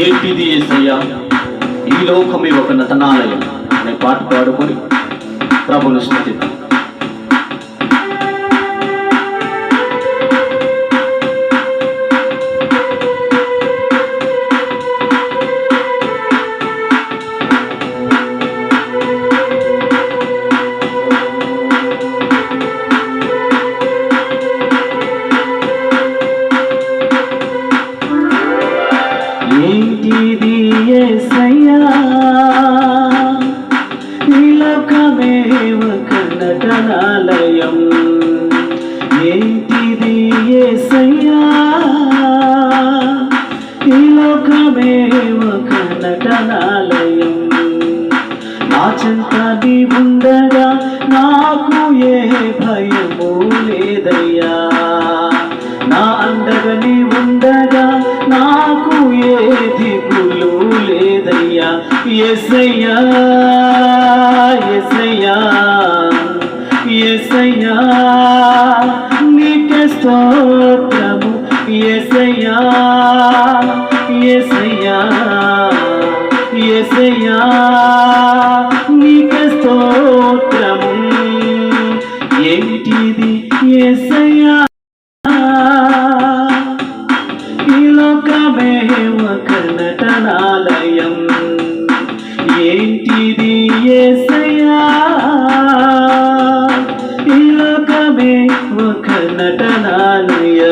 ఏంటిది ఏసయ్యా ఈ లోకమే ఒక నటనాలయం అనే పాట పాడుకొని ప్రభును స్మృతిద్దాం ఒక నటనాలయం ఏంటిది ఏసయ్యా? ఈ లోకమే ఒక నటనాలయం నా చెంత ఉండగా నాకు ఏ భయము లేదయ్యా. నా అండగా నీవు లేదయ్యా. ఎసయ్యా ఎసయ్యా ఎసయ్యా నీకే స్తోత్రము. ఎసయ్యా ఎస ఒక నటనాలయం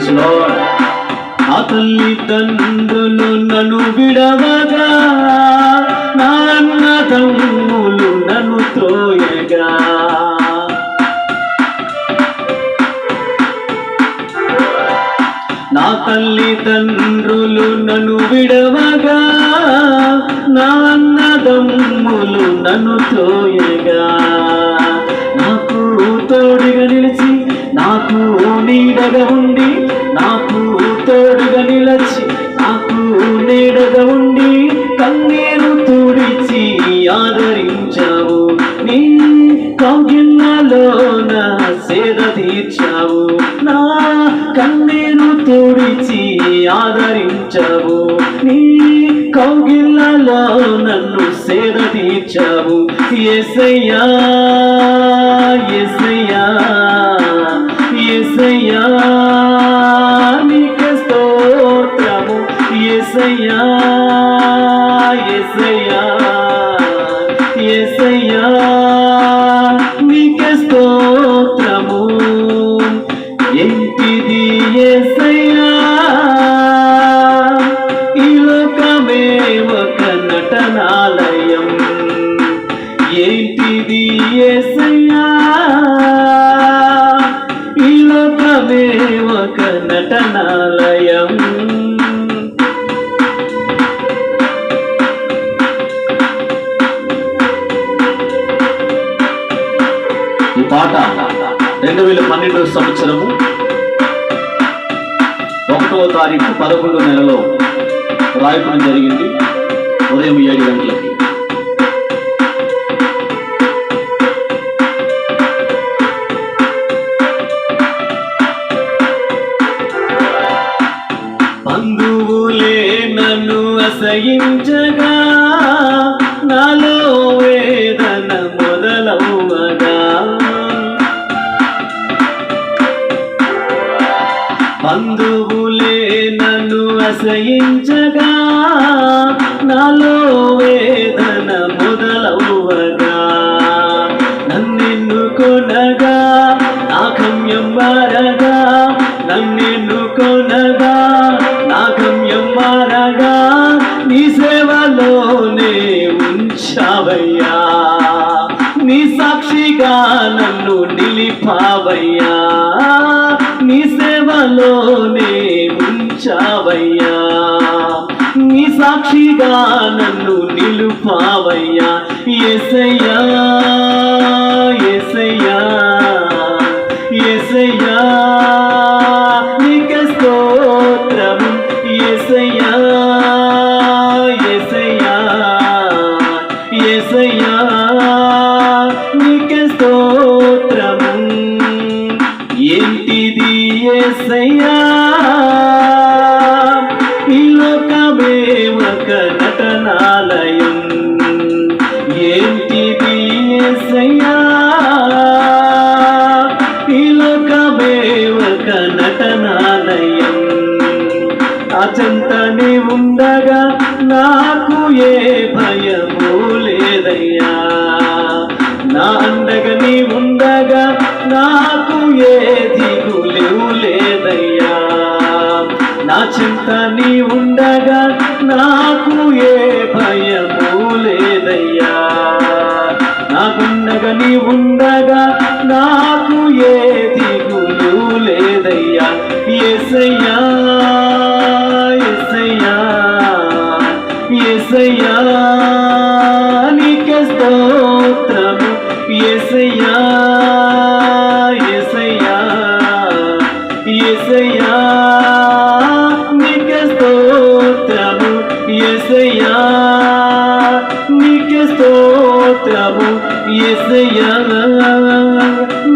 Praise the ఆ నా తల్లి తండ్రులు నన్ను విడవగా నాన్న తమ్ములు నన్ను త్రోయగా నా తల్లి తండ్రులు నన్ను విడవగా నాన్న తమ్ములు నన్ను త్రోయగా నాకు తోడుగా నిలిచి నాకు నీడగా ఆదరించవు. నీ కౌగిళ్ళలో నన్ను సేద తీర్చవు. ఎసయ్యా ఎసయ్యా ఎసయ్యా నీకు స్తోత్రము. ఎసయ్యా ఎసయ్యా ఎసయ్యా నీకు స్తోత్రము ఏంటిది ఈ లోకమే ఒక నటనాలయం. ఈ పాట రెండు వేల పన్నెండు సంవత్సరము ఒకటవ తారీఖు పదకొండు నెలలో రాయటం జరిగింది. ఉదయం ఏడు గంటలకి. బంధువులే నన్ను అసహించగా నాలో వేదన మొదలవుగా బంధువులే నన్ను అసహించగా నాలో వేదన మొదలవుగా నన్నెన్ను కొనగా ఆకమ్యం మారగా నన్నెన్ను కొనగా నీ సాక్షిగా నన్ను నిలిపావయ్యా. నీ సేవలోనే ఉంచావయ్యా. నీ సాక్షిగా నన్ను నిలుపావయ్యా. ఎసయ్యా ఎసయ్యా ఎసయ్యా అచంతని ఉండగా నాకు ఏ భయము లేదయ్యా. నా అండగా నీ ఉండగా నాకు ఏ దిగులు లేదయ్యా. నా చింత నీ ఉండగా నాకు ఏ భయము లేదయ్యా. నాకుండగా నీ ఉండగా స్తోత్రము. ఎసయ్యా నీకే స్తోత్రము. ఎసయ్యా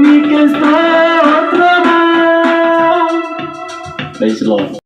నీకే స్తోత్రము